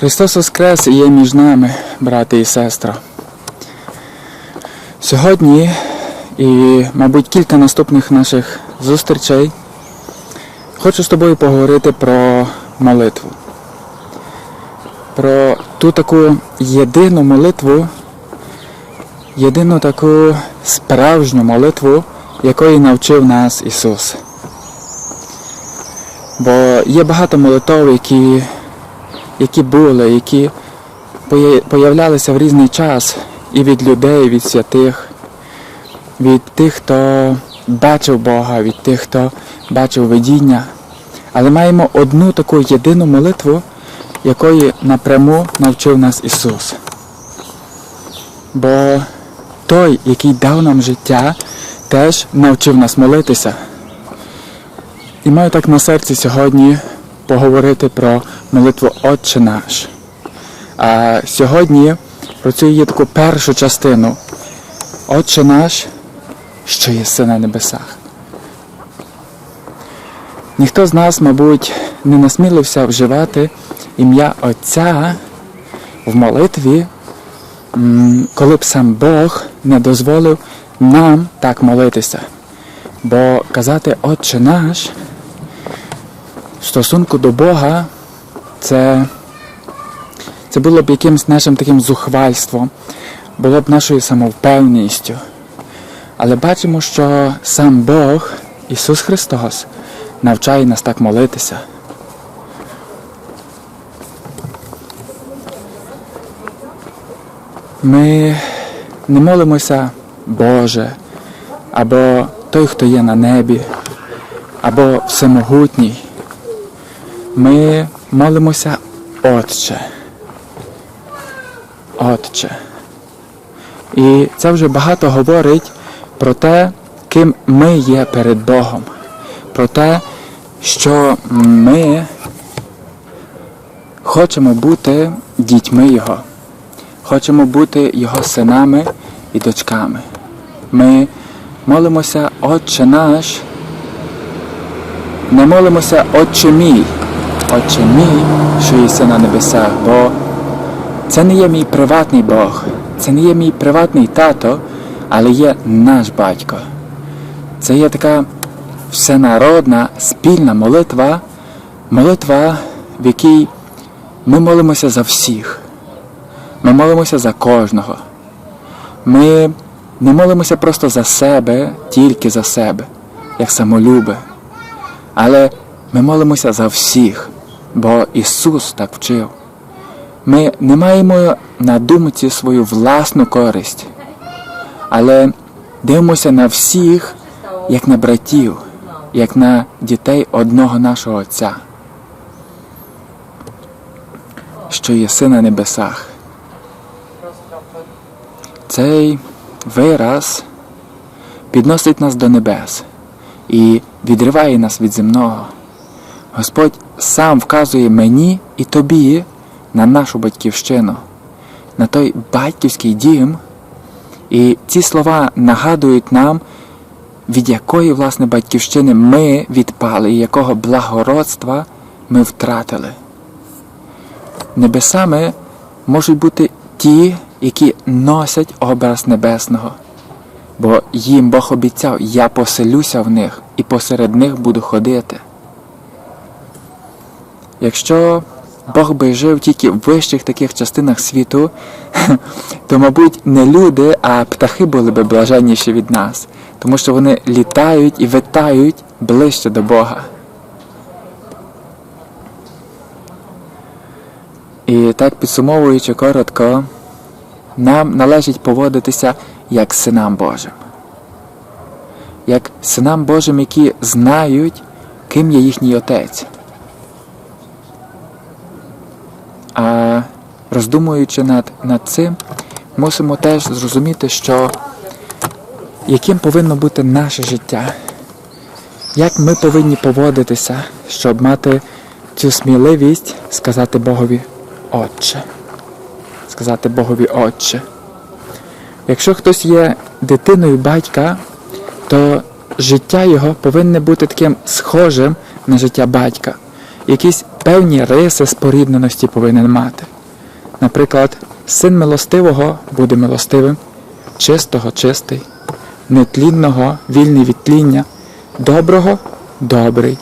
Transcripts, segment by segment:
Христос Воскрес і є між нами, брати і сестра. Сьогодні і, мабуть, кілька наступних наших зустрічей хочу з тобою поговорити про молитву. Про ту таку єдину молитву, єдину таку справжню молитву, якої навчив нас Ісус. Бо є багато молитов, які які були, які поя- появлялися в різний час і від людей, від святих, від тих, хто бачив Бога, від тих, хто бачив видіння. Але маємо одну таку єдину молитву, якої напряму навчив нас Ісус. Бо той, який дав нам життя, теж навчив нас молитися. І маю так на серці сьогодні поговорити про молитву Отче наш. А сьогодні про її таку першу частину. Отче наш, що єси на небесах. Ніхто з нас, мабуть, не насмілився вживати ім'я Отця в молитві, коли б сам Бог не дозволив нам так молитися. Бо казати Отче наш стосунку до Бога це, це було б якимось нашим таким зухвальством, було б нашою самовпевненістю. Але бачимо, що сам Бог, Ісус Христос, навчає нас так молитися. Ми не молимося Боже, або той, хто є на небі, або всемогутній. Ми молимося Отче. Отче. І це вже багато говорить про те, ким ми є перед Богом, про те, що ми хочемо бути дітьми Його, хочемо бути Його синами і дочками. Ми молимося Отче наш, не молимося Отче мій, Отче мій, що єси на небесах, бо це не є мій приватний Бог, це не є мій приватний тато, але є наш батько. Це є така всенародна спільна молитва, молитва, в якій ми молимося за всіх. Ми молимося за кожного. Ми не молимося просто за себе, тільки за себе, як самолюби. Але ми молимося за всіх, бо Ісус так вчив. Ми не маємо на думці свою власну користь, але дивимося на всіх, як на братів, як на дітей одного нашого Отця, що єси на небесах. Цей вираз підносить нас до небес і відриває нас від земного. Господь сам вказує мені і тобі на нашу батьківщину, на той батьківський дім. І ці слова нагадують нам, від якої власне батьківщини ми відпали і якого благородства ми втратили. Небесами можуть бути ті, які носять образ небесного, бо їм Бог обіцяв, я поселюся в них і посеред них буду ходити. Якщо Бог би жив тільки в вищих таких частинах світу, то, мабуть, не люди, а птахи були би блаженніші від нас, тому що вони літають і витають ближче до Бога. І так підсумовуючи коротко, нам належить поводитися як синам Божим, як синам Божим, які знають, ким є їхній отець. А роздумуючи над, над цим, мусимо теж зрозуміти, що яким повинно бути наше життя, як ми повинні поводитися, щоб мати цю сміливість сказати Богові Отче. Сказати Богові Отче. Якщо хтось є дитиною батька, то життя його повинне бути таким схожим на життя батька. Якісь певні риси спорідненості повинен мати. Наприклад, син милостивого буде милостивим, чистого чистий, нетлінного вільний від тління, доброго добрий,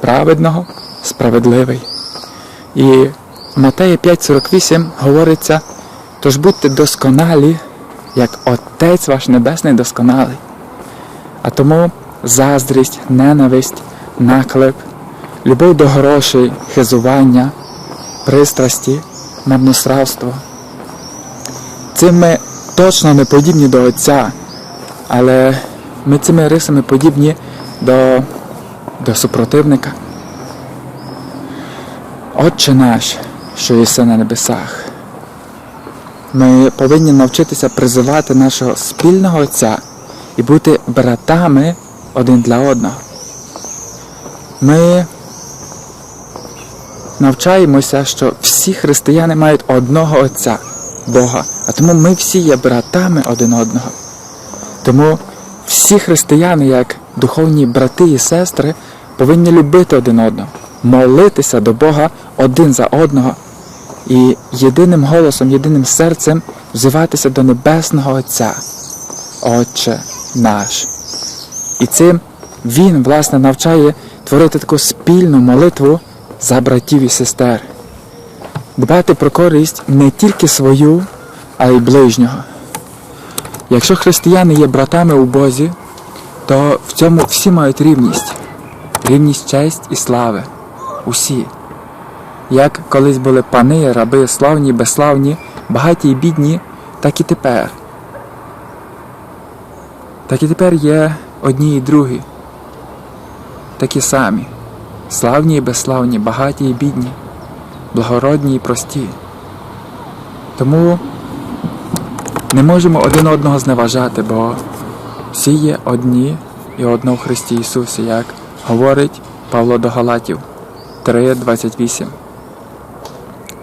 праведного справедливий. І в Матея 5:48 говориться, тож будьте досконалі, як Отець ваш Небесний досконалий. А тому заздрість, ненависть, наклеп, любов до грошей, хизування, пристрасті, марносравство. Цим ми точно не подібні до Отця, але ми цими рисами подібні до, до супротивника. Отче наш, що єси на небесах. Ми повинні навчитися призивати нашого спільного Отця і бути братами один для одного. Ми навчаємося, що всі християни мають одного Отця, Бога, а тому ми всі є братами один одного. Тому всі християни, як духовні брати і сестри, повинні любити один одного, молитися до Бога один за одного і єдиним голосом, єдиним серцем взиватися до Небесного Отця, Отче наш. І цим Він, власне, навчає творити таку спільну молитву за братів і сестер, дбати про користь не тільки свою, а й ближнього. Якщо християни є братами у Бозі, то в цьому всі мають рівність, рівність честь і слави. Усі. Як колись були пани, раби, славні, безславні, багаті і бідні, так і тепер. Так і тепер є одні і другі, такі самі, славні і безславні, багаті і бідні, благородні і прості. Тому не можемо один одного зневажати, бо всі є одні і одно в Христі Ісусі, як говорить Павло до Галатів 3.28.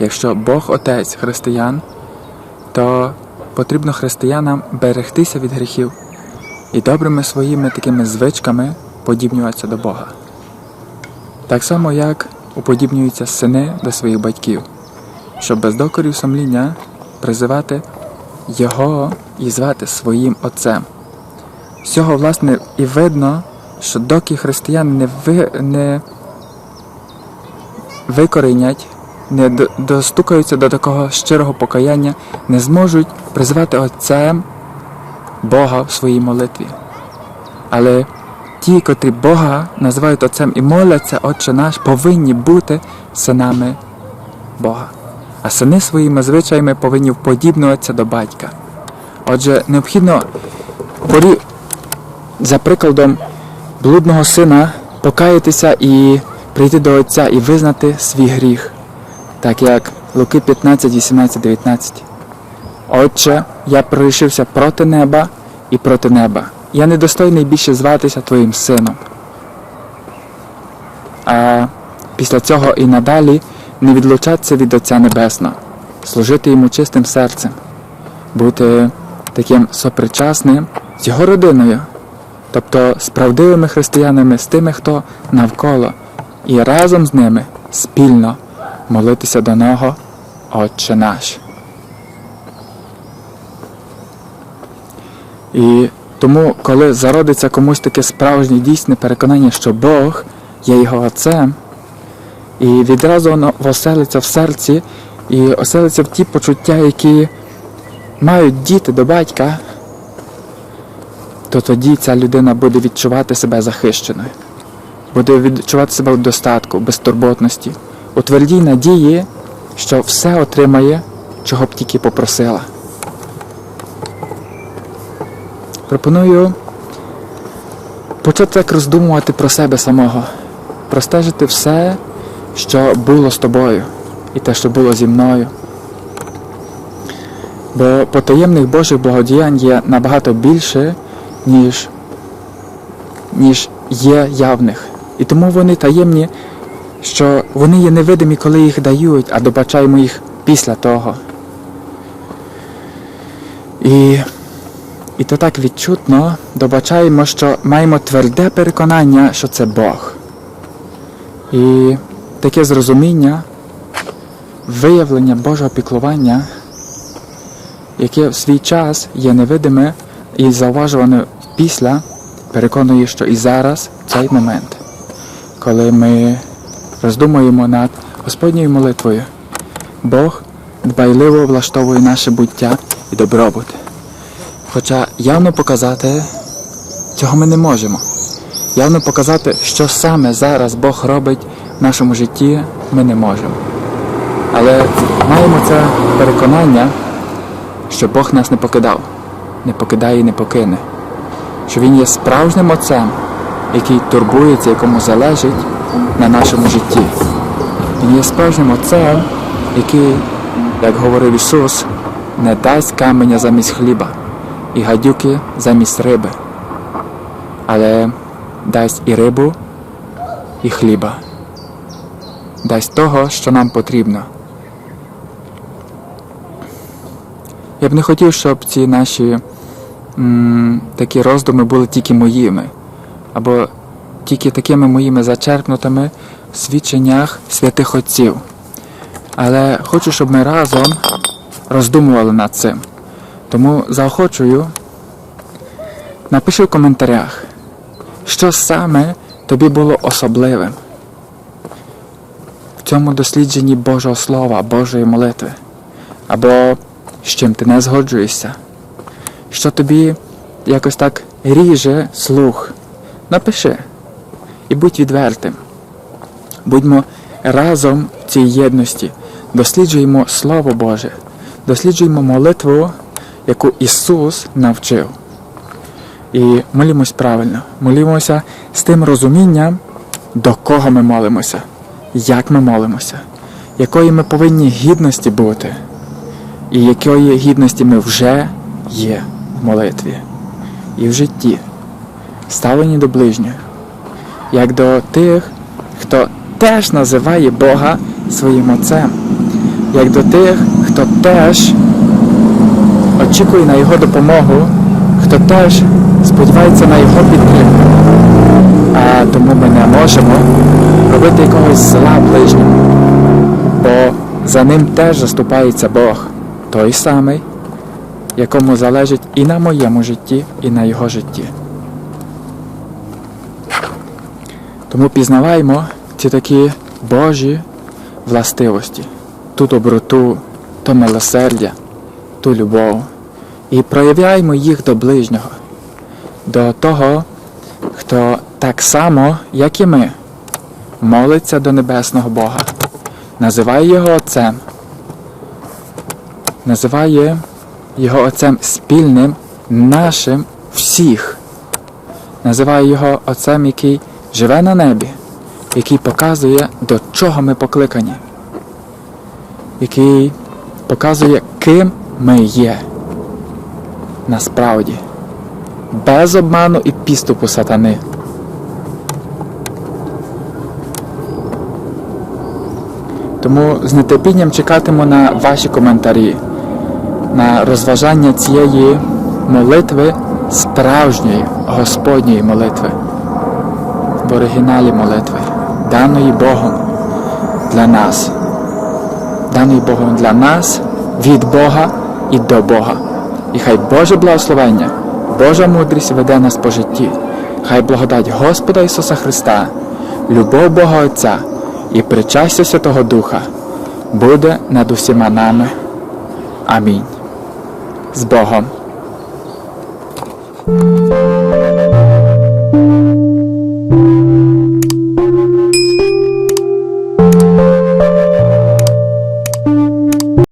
Якщо Бог Отець християн, то потрібно християнам берегтися від гріхів і добрими своїми такими звичками подібнюватися до Бога. Так само, як уподібнюються сини до своїх батьків, щоб без докорів сумління призивати Його і звати своїм Отцем. З цього, власне, і видно, що доки християни не, ви, не викоренять, не достукаються до такого щирого покаяння, не зможуть призвати Отцем Бога в своїй молитві. Але ті, котрі Бога називають Отцем і моляться, Отче наш, повинні бути синами Бога. А сини своїми звичаями повинні вподібнюватися до батька. Отже, необхідно порі... за прикладом блудного сина покаятися і прийти до Отця і визнати свій гріх, так як Луки 15, 18, 19. Отче, я прирішився проти неба і проти неба. Я недостойний більше зватися твоїм сином. А після цього і надалі не відлучатися від Отця Небесного, служити йому чистим серцем, бути таким сопричасним з його родиною, тобто з правдивими християнами, з тими, хто навколо, і разом з ними спільно молитися до нього, Отче наш. І тому, коли зародиться комусь таке справжнє дійсне переконання, що Бог є його отцем, і відразу воно оселиться в серці і оселиться в ті почуття, які мають діти до батька, то тоді ця людина буде відчувати себе захищеною, буде відчувати себе в достатку, безтурботності, у твердій надії, що все отримає, чого б тільки попросила. Пропоную почати так роздумувати про себе самого, простежити все, що було з тобою, і те, що було зі мною. Бо потаємних Божих благодіянь є набагато більше, ніж, ніж є явних. І тому вони таємні, що вони є невидимі, коли їх дають, а добачаємо їх після того. І і то так відчутно добачаємо, що маємо тверде переконання, що це Бог. І таке зрозуміння, виявлення Божого піклування, яке в свій час є невидиме і зауважуване після, переконує, що і зараз цей момент, коли ми роздумуємо над Господньою молитвою, Бог дбайливо влаштовує наше буття і добробут. Хоча явно показати цього ми не можемо. Явно показати, що саме зараз Бог робить в нашому житті, ми не можемо. Але маємо це переконання, що Бог нас не покидав, не покидає і не покине, що Він є справжнім Отцем, який турбується, якому залежить на нашому житті. Він є справжнім Отцем, який, як говорив Ісус, не дасть каменя замість хліба і гадюки замість риби, але дасть і рибу, і хліба, дасть того, що нам потрібно. Я б не хотів, щоб ці наші м, такі роздуми були тільки моїми, або тільки такими моїми зачерпнутими в свідченнях святих отців. Але хочу, щоб ми разом роздумували над цим. Тому заохочую, напиши в коментарях, що саме тобі було особливим в цьому дослідженні Божого Слова, Божої молитви, або з чим ти не згоджуєшся, що тобі якось так ріже слух. Напиши і будь відвертим. Будьмо разом в цій єдності, досліджуємо Слово Боже, досліджуємо молитву, яку Ісус навчив. І молімось правильно, молімося з тим розумінням, до кого ми молимося, як ми молимося, якої ми повинні гідності бути, і якої гідності ми вже є в молитві і в житті, ставлені до ближніх, як до тих, хто теж називає Бога своїм Отцем, як до тих, хто теж очікує на Його допомогу, хто теж сподівається на Його підтримку. А тому ми не можемо робити якогось зла ближньому, бо за ним теж заступається Бог, той самий, якому залежить і на моєму житті, і на його житті. Тому пізнаваємо ці такі Божі властивості, ту доброту, то милосердя, ту любов. І проявляємо їх до ближнього, до того, хто так само, як і ми, молиться до небесного Бога, називає його Отцем, називає його Отцем спільним нашим всіх, називає його Отцем, який живе на небі, який показує, до чого ми покликані, який показує, ким ми є насправді, без обману і підступу сатани. Тому з нетерпінням чекатиму на ваші коментарі, на розважання цієї молитви, справжньої Господньої молитви, в оригіналі молитви, даної Богом для нас, даної Богом для нас, від Бога і до Бога. І хай Боже благословення, Божа мудрість веде нас по житті. Хай благодать Господа Ісуса Христа, любов Бога Отця і причастя Святого Духа буде над усіма нами. Амінь. З Богом.